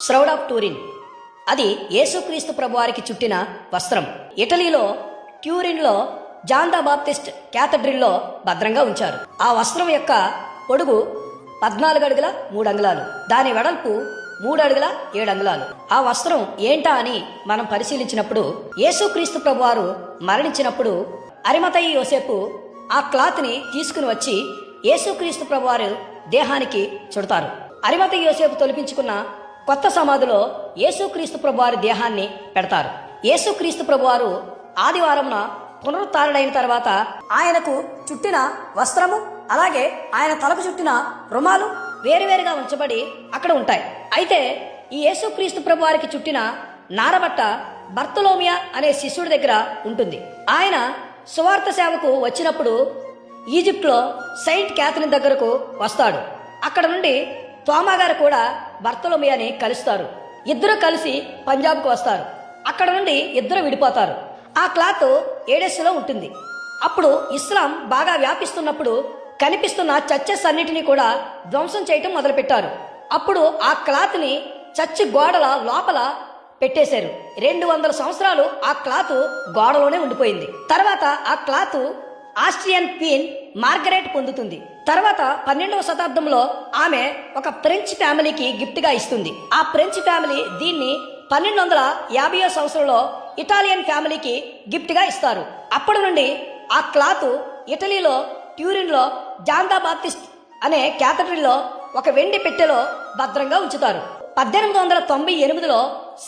శ్రౌడ్ of టూరిన్ అది యేసుక్రీస్తు ప్రభువారికి చుట్టిన వస్త్రం. ఇటలీలో ట్యూరిన్లో జాన్ ద బాప్టిస్ట్ క్యాథడ్రిల్లో భద్రంగా ఉంచారు. ఆ వస్త్రం యొక్క పొడుగు పద్నాలుగు అడుగుల మూడు అంగుళాలు. దాని వెడల్పు మూడు అడుగుల ఏడు అంగుళాలు. ఆ వస్త్రం ఏంటా అని మనం పరిశీలించినప్పుడు యేసుక్రీస్తు ప్రభువారు మరణించినప్పుడు అరిమతయి యోసేపు ఆ క్లాత్ని తీసుకుని వచ్చి యేసుక్రీస్తు ప్రభువారు దేహానికి చుడతారు. అరిమతయి యోసేపు తొలిపించుకున్న కొత్త సమాధిలో యేసుక్రీస్తు ప్రభువారి దేహాన్ని పెడతారు. యేసుక్రీస్తు ప్రభువారు ఆదివారంన పునరుత్డైన తర్వాత ఆయనకు చుట్టిన వస్త్రము అలాగే ఆయన తలకు చుట్టిన రుమాలు వేరువేరుగా ఉంచబడి అక్కడ ఉంటాయి. అయితే ఈ యేసుక్రీస్తు ప్రభువారికి చుట్టిన నారబట్ట బర్తలోమియా అనే శిష్యుడి దగ్గర ఉంటుంది. ఆయన సువార్త సేవకు వచ్చినప్పుడు ఈజిప్ట్లో సెయింట్ క్యాథరిన్ దగ్గరకు వస్తాడు. అక్కడ నుండి తోమాగారు కూడా బర్తలోమియాని కలుస్తారు. ఇద్దరు కలిసి పంజాబ్కు వస్తారు. అక్కడ నుండి ఇద్దరు విడిపోతారు. ఆ క్లాత్ ఏడెస్లో ఉంటుంది. అప్పుడు ఇస్లాం బాగా వ్యాపిస్తున్నప్పుడు కనిపిస్తున్న చర్చెస్ అన్నిటినీ కూడా ధ్వంసం చేయటం మొదలుపెట్టారు. అప్పుడు ఆ క్లాత్ని చర్చి గోడల లోపల పెట్టేశారు. రెండు వందల సంవత్సరాలు ఆ క్లాత్ గోడలోనే ఉండిపోయింది. తర్వాత ఆ క్లాత్ ఆస్ట్రియన్ క్వీన్ మార్గరెట్ పొందుతుంది. తర్వాత పన్నెండవ శతాబ్దంలో ఆమె ఒక ఫ్రెంచ్ ఫ్యామిలీకి గిఫ్ట్గా ఇస్తుంది. ఆ ఫ్రెంచ్ ఫ్యామిలీ దీన్ని పన్నెండు వందల యాభైయో సంవత్సరంలో ఇటాలియన్ ఫ్యామిలీకి గిఫ్ట్గా ఇస్తారు. అప్పటి నుండి ఆ క్లాత్ ఇటలీలో ట్యూరిన్లో జాందా బాప్టిస్ట్ అనే క్యాథడ్రిల్లో ఒక వెండి పెట్టెలో భద్రంగా ఉంచుతారు. పద్దెనిమిది వందల తొంభై ఎనిమిదిలో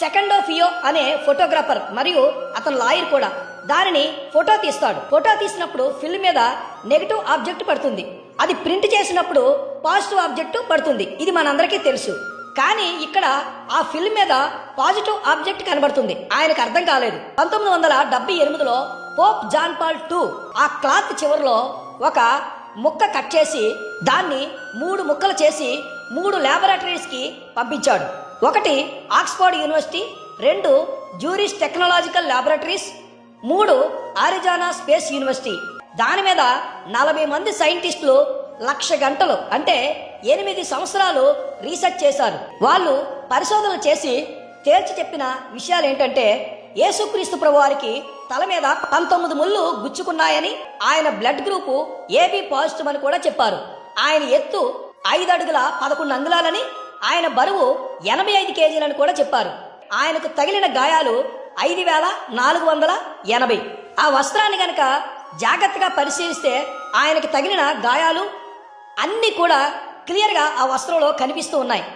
సెకండో ఫియో అనే ఫోటోగ్రాఫర్ మరియు అతని లాయర్ కూడా దానిని ఫోటో తీస్తాడు. ఫోటో తీసినప్పుడు ఫిల్మ్ మీద నెగటివ్ ఆబ్జెక్ట్ పడుతుంది. అది ప్రింట్ చేసినప్పుడు పాజిటివ్ ఆబ్జెక్ట్ పడుతుంది. ఇది మనందరికీ తెలుసు. కానీ ఇక్కడ ఆ ఫిల్మ్ మీద పాజిటివ్ ఆబ్జెక్ట్ కనబడుతుంది. ఆయనకు అర్థం కాలేదు. పంతొమ్మిది వందల డెబ్బై ఎనిమిదిలో పోప్ జాన్ పాల్ టూ ఆ క్లాత్ చివరిలో ఒక ముక్క కట్ చేసి దాన్ని మూడు ముక్కలు చేసి మూడు ల్యాబొరేటరీస్కి పంపించాడు. ఒకటి ఆక్స్ఫర్డ్ యూనివర్సిటీ రెండు జూరిస్ టెక్నాలజికల్ ల్యాబొరేటరీస్ మూడు ఆరిజానా స్పేస్ యూనివర్సిటీ. దాని మీద నలభై మంది సైంటిస్టులు లక్ష గంటలు అంటే ఎనిమిది సంవత్సరాలు రీసెర్చ్ చేశారు. వాళ్ళు పరిశోధనలు చేసి తేల్చి చెప్పిన విషయాలు ఏంటంటే యేసుక్రీస్తు ప్రభువారికి తల మీద పంతొమ్మిది ముళ్ళు గుచ్చుకున్నాయని ఆయన బ్లడ్ గ్రూపు ఏబి పాజిటివ్ అని కూడా చెప్పారు. ఆయన ఎత్తు ఐదు అడుగుల పదకొండు అంగుళాలని ఆయన బరువు ఎనభై ఐదు కేజీలని కూడా చెప్పారు. ఆయనకు తగిలిన గాయాలు ఐదు వేల నాలుగు వందల ఎనభై. ఆ వస్త్రాన్ని కనుక జాగ్రత్తగా పరిశీలిస్తే ఆయనకి తగిలిన గాయాలు అన్నీ కూడా క్లియర్గా ఆ వస్త్రంలో కనిపిస్తూ ఉన్నాయి.